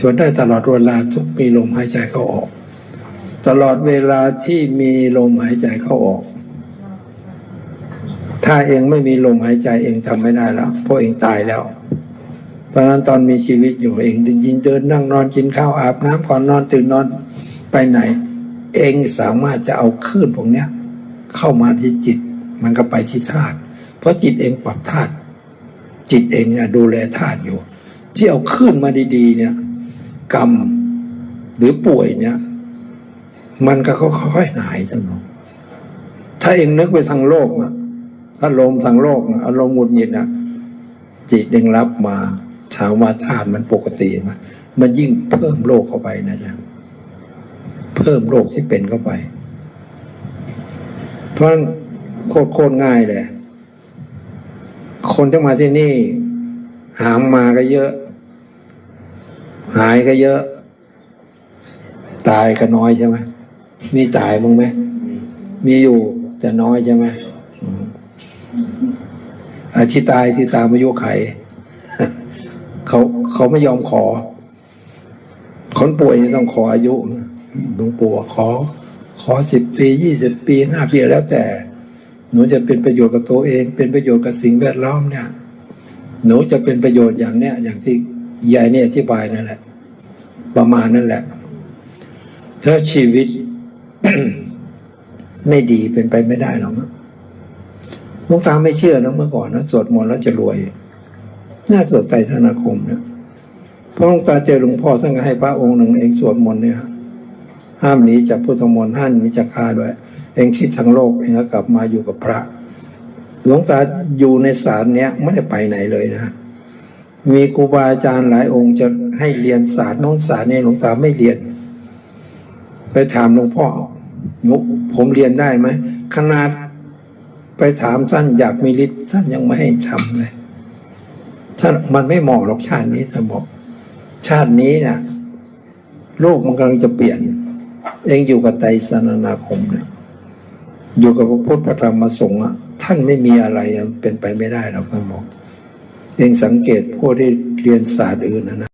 ชวนได้ตลอดเวลาทุกมีลมหายใจเข้าออก ตลอดเวลาที่มีลมหายใจเข้าออก ถ้าเองไม่มีลมหายใจเองทำไม่ได้แล้วเพราะเองตายแล้ว เพราะฉะนั้นตอนมีชีวิตอยู่เองยินเดินนั่งนอนกินข้าวอาบน้ำก่อนนอนตื่นนอนไปไหน เองสามารถจะเอาคลื่นพวกเนี้ย เข้ามาที่จิต มันก็ไปที่ธาตุเพราะจิตเองปรับธาตุจิตเองเนี่ยดูแลธาตุอยู่ ที่เอาคลื่นมาดี ๆ เนี่ย กรรม หรือป่วยเนี่ย มันก็ค่อยๆหายจังเนาะถ้าเองนึกไปทางโลกนะอารมณ์ทางโลกนะอารมณ์หงุดหงิดนะจิตเองรับมาถามว่าธาตุมันปกตินะมันยิ่งเพิ่มโรคเข้าไปนะจ๊ะเพิ่มโรคที่เป็นเข้าไป เพราะฉะนั้นโคตรโคตรง่ายเลยคนที่มาที่นี่ หามมาก็เยอะ หายก็เยอะ ตายก็น้อยใช่ไหมมีตายมั้งไหมมีอยู่แต่น้อยใช่ไหมอที่ตายที่ตามอายุไข เขาเขาไม่ยอมขอ คนป่วยนี่ต้องขออายุหลวงปู่ขอ ขอสิบปียี่สิบปีห้าปีแล้วแต่ หนูจะเป็นประโยชน์กับตัวเอง เป็นประโยชน์กับสิ่งแวดล้อมเนี่ย หนูจะเป็นประโยชน์อย่างเนี้ยอย่างที่ยายเนี่ยอธิบายนั่นแหละ ประมาณนั่นแหละ แล้วชีวิต ไม่ดีเป็นไปไม่ได้หรอกนะลวงตาไม่เชื่อนะเมื่อก่อนนะสวดมนต์แล้วจะรวย น่าสวดใจธนาคมเนี่ยเพราะลวงตาเจอหลวงพ่อท่านก็ให้พระองค์หนึ่งเองสวดมนต์เนี่ยห้ามหนีจากพุทธมนต์ห้ามหนีจากข้าด้วย เองคิดทางโลกเองก็กลับมาอยู่กับพระ หลวงตาอยู่ในศาลเนี้ยไม่ได้ไปไหนเลยนะ มีครูบาอาจารย์หลายองค์จะให้เรียนศาสตร์โน้นศาสตร์นี้หลวงตาไม่เรียน ไปถามหลวงพ่อผมเรียนได้ไหมขนาดไปถามท่านอยากมีฤทธิ์ท่านยังไม่ให้ทำเลยท่านมันไม่เหมาะหรอกชาตินี้ท่านบอก ชาตินี้นะโลกมันกำลังจะเปลี่ยน เองอยู่กับไตรสรณาคมเนี่ยอยู่กับพระพุทธพระธรรมพระสงฆ์อะท่านไม่มีอะไรเป็นไปไม่ได้หรอกท่านบอก เองสังเกตพวกที่เรียนศาสตร์อื่นนะนะ